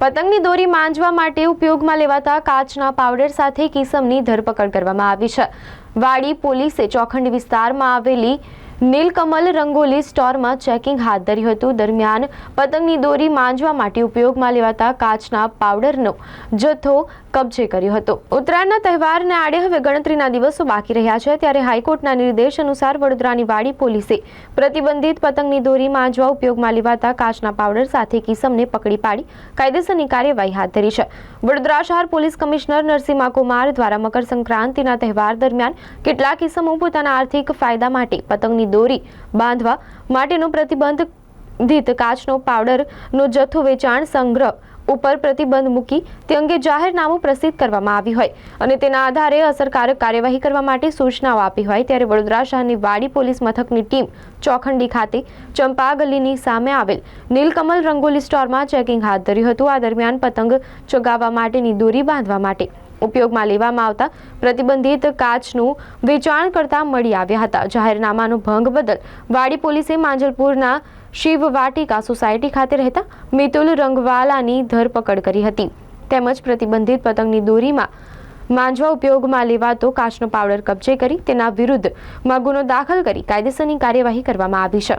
પતંગની દોરી માંજવા માટે ઉપયોગમાં લેવાતા કાચના પાવડર સાથે કિસમની ધરપકડ કરવામાં આવી છે. વાડી પોલીસે ચોખંડી વિસ્તારમાં આવેલી નીલકમલ રંગોલી સ્ટોરમાં ચેકિંગ હાથ ધર્યું હતું. દરમિયાન પતંગની દોરી માંજવા માટે ઉપયોગમાં લેવાતા કાચના પાવડરનો જથ્થો કબજે કર્યો હતો. ઉત્તરાયણના તહેવારને આડે હવે ગણતરીના દિવસો બાકી રહ્યા છે. ત્યારે હાઈકોર્ટના નિર્દેશ અનુસાર વડોદરાની વાડી પોલીસે પ્રતિબંધિત પતંગની દોરી માંજવા ઉપયોગમાં લેવાતા કાચના પાવડર સાથે કિસમને પકડી પાડી કાયદેસરની કાર્યવાહી હાથ ધરી છે. વડોદરા શહેર પોલીસ કમિશનર નરસિંહા કુમાર દ્વારા મકર સંક્રાંતિના તહેવાર દરમિયાન કેટલાક કિસમો પોતાના આર્થિક ફાયદા માટે પતંગની દોરી બાંધવા માટેનો પ્રતિબંધિત કાચનો પાવડરનો જથ્થો વેચાણ સંગ્રહ ઉપર પ્રતિબંધ મૂકી તે અંગે જાહેરનામું પ્રસિદ્ધ કરવામાં આવી હોય અને તેના આધારે અસરકારક કાર્યવાહી કરવા માટે સૂચનાઓ આપી હોય ત્યારે વડોદરા શહેરની વાડી પોલીસ મથકની ટીમ ચોખંડી ખાતે ચંપા ગલીની સામે આવેલ નીલકમલ રંગોલી સ્ટોરમાં ચેકિંગ હાથ ધર્યું હતું. આ દરમિયાન પતંગ ચગાવવા માટેની દોરી બાંધવા માટે ઉપયોગમાં લેવામાં આવતા પ્રતિબંધિત કાચનું વેચાણ કરતા મળી આવ્યા હતા. જાહેરનામાનો ભંગ બદલ વાડી પોલીસે માંજલપુરના શિવ વાટિકા સોસાયટી ખાતે રહેતા મિતુલ રંગવાલાની ધરપકડ કરી હતી. તેમજ પ્રતિબંધિત પતંગની દોરીમાં માંજવા ઉપયોગમાં લેવાતો કાચનો પાવડર કબજે કરી તેના વિરુદ્ધમાં ગુનો દાખલ કરી કાયદેસરની કાર્યવાહી કરવામાં આવી છે.